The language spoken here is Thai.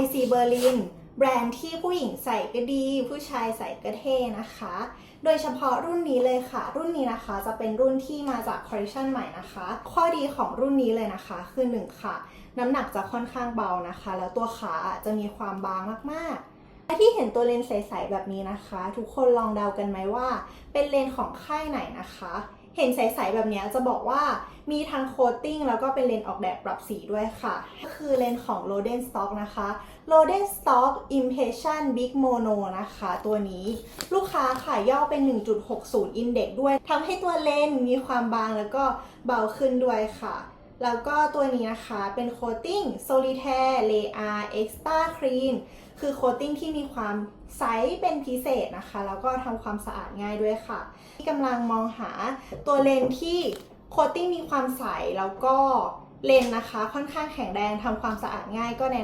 IC Berlin แบรนด์ที่ผู้หญิงใส่ก็ดี ผู้ชายใส่ก็เท่นะคะ โดยเฉพาะรุ่นนี้เลยค่ะ รุ่นนี้นะคะจะเป็นรุ่นที่มาจากคอลเลคชันใหม่นะคะ ข้อดีของรุ่นนี้เลยนะคะคือหนึ่งค่ะ น้ำหนักจะค่อนข้างเบานะคะ แล้วตัวขาจะมีความบางมากๆและที่เห็นตัวเลนส์ใสๆแบบนี้นะคะ ทุกคนลองเดากันไหมว่า เป็นเลนส์ของค่ายไหนนะคะ เห็นใสๆแบบนี้จะบอกว่ามีทั้งโคตติ้งแล้วก็เป็นเลนส์ออกแบบปรับสีด้วยค่ะ ก็คือเลนส์ของ Roden Stock นะคะ Roden Stock Impression Big Mono นะคะ ตัวนี้ลูกค้าขายย่อเป็น 1.60 Index ด้วยทำให้ตัวเลนส์มีความบางแล้วก็เบาขึ้นด้วยค่ะ แล้วก็ตัวนี้นะคะเป็นโคตติ้ง Solitaire Layer Extra Clean คือโคตติ้งที่มีความใสเป็นพิเศษนะคะ แล้วก็ทำความสะอาดง่ายด้วยค่ะ ที่กำลังมองหาตัวเลนที่โคตติ้งมีความใสแล้วก็เลนนะคะ ค่อนข้างแข็งแรงทำความสะอาดง่ายก็แนะ